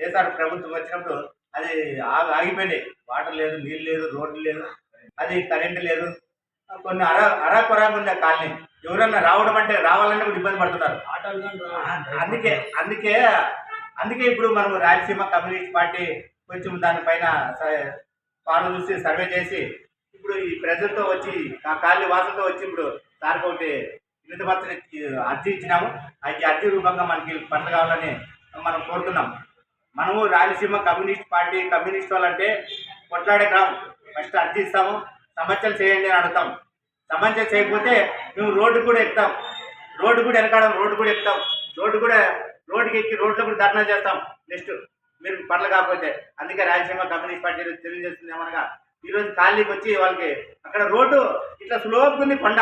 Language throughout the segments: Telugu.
కేసీఆర్ ప్రభుత్వం వచ్చినప్పుడు అది ఆగి ఆగిపోయినాయి. వాటర్ లేదు నీళ్ళు లేదు రోడ్డు లేదు అది కరెంటు లేదు. కొన్ని అర అరాకొరాగా ఉంది ఆ కాలనీ. ఎవరన్నా రావడం అంటే రావాలంటే కూడా ఇబ్బంది పడుతున్నారు. అందుకే అందుకే అందుకే ఇప్పుడు మనం రాయలసీమ కమ్యూనిస్ట్ పార్టీ కొంచెం దానిపైన పాలు చూసి సర్వే చేసి ఇప్పుడు ఈ ప్రజలతో వచ్చి ఆ కాలనీ వాసులతో వచ్చి ఇప్పుడు సార్కి ఒకటి వినతి అర్జీ ఇచ్చినాము. అది అర్జీ రూపంగా మనకి పనులు కావాలని మనం కోరుతున్నాం. మనము రాయలసీమ కమ్యూనిస్ట్ పార్టీ కమ్యూనిస్ట్ వాళ్ళంటే కొట్లాడే గ్రామం. ఫస్ట్ అర్జీ ఇస్తాము సమస్యలు చేయండి అని అడుగుతాం. సమస్య చేయకపోతే మేము రోడ్డు కూడా ఎక్కుతాం. రోడ్డు కూడా వెనకాడం రోడ్డు కూడా ఎక్కుతాం. రోడ్డు కూడా రోడ్డుకి ఎక్కి రోడ్లో కూడా ధర్నా చేస్తాం. నెక్స్ట్ మీరు పనులు కాకపోతే. అందుకే రాయలసీమ కమ్యూనిస్ట్ పార్టీ తెలియజేస్తుంది ఏమనగా ఈరోజు ఖాళీకి వచ్చి వాళ్ళకి అక్కడ రోడ్డు ఇట్లా స్లోప్గా ఉంది కొండ.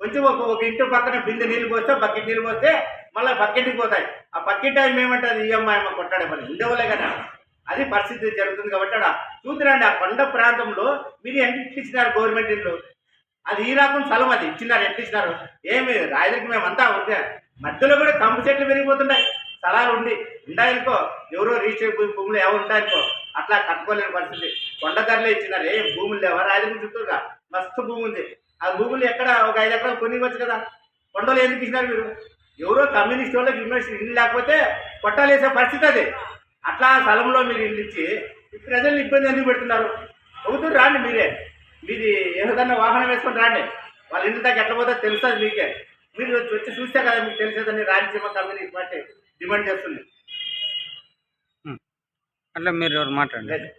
కొంచెం ఒక ఒక ఇంటి పక్కన బిందె నీళ్ళు పోస్తే బకెట్ నీళ్ళు పోస్తే మళ్ళీ బకెట్కి పోతాయి. ఆ పక్కింటి టైం ఏమంటుంది? ఈఎంఐ అమ్మ కొట్టాడే పని. ఉండేవాళ్ళే కదా. అది పరిస్థితి జరుగుతుంది కాబట్టి ఆడ చూద్దురండి ఆ కొండ ప్రాంతంలో మీరు ఎంత ఇచ్చినారు గవర్నమెంట్ ఇల్లు? అది ఈ రకం స్థలం అది. ఇచ్చినారు ఎట్టిచ్చినారు ఏమి రాయలకి మేమంతా ఉంటే మధ్యలో కూడా కంపు చెట్లు పెరిగిపోతున్నాయి. స్థలాలు ఉండి. ఉండాయనుకో ఎవరో రిజిస్టర్ భూములు ఎవరు ఉంటాయనుకో అట్లా కట్టుకోలేని పరిస్థితి. కొండ ధరలే ఇచ్చినారు. ఏం భూములు లేవా? రాయలకి చుట్టూరుగా. మస్తు భూమి ఉంది ఆ భూములు ఎక్కడ? ఒక ఐదు ఎకరాలు కొనివ్వచ్చు కదా. కొండలు ఎందుకు ఇచ్చినారు మీరు? ఎవరో కమ్యూనిస్ట్ వాళ్ళకి యూనివర్సిటీ ఇల్లు లేకపోతే కొట్టాలేసే పరిస్థితి అది. అట్లా స్థలంలో మీరు ఇల్లు ఇచ్చి ఈ ప్రజల్ని ఇబ్బంది ఎందుకు పెడుతున్నారు? అవుతుంది రాండి మీరే. మీది ఏదన్నా వాహనం వేసుకొని రాండి. వాళ్ళ ఇంటి దాకా ఎట్లా పోతే తెలుస్తుంది మీకే. మీరు వచ్చి చూస్తే కదా మీకు తెలిసేదని రాయలసీమ కమ్యూనిస్ట్ పార్టీ డిమాండ్ చేస్తుంది. అట్లా మీరు మాట్లాడండి.